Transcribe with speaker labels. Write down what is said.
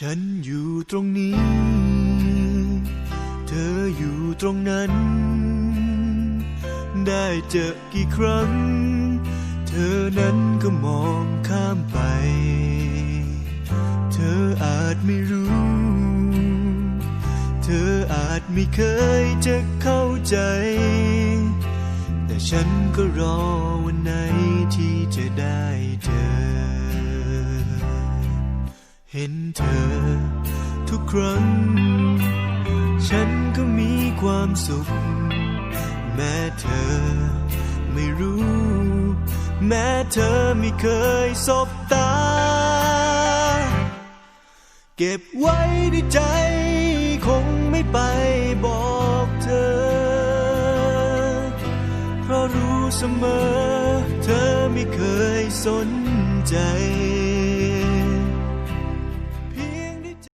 Speaker 1: ฉันอยู่ตรงนี้ เธออยู่ตรงนั้น ได้เจอกี่ครั้ง เธอนั้นก็มองข้ามไป เธออาจไม่รู้ เธออาจไม่เคยจะเข้าใจ แต่ฉันก็รอวันไหน เห็นเธอ ทุกครั้ง ฉันก็มีความสุข แม้เธอไม่รู้ แม้เธอไม่เคยสบตา เก็บไว้ในใจ คงไม่ไปบอกเธอ เพราะรู้เสมอ เธอไม่เคยสนใจ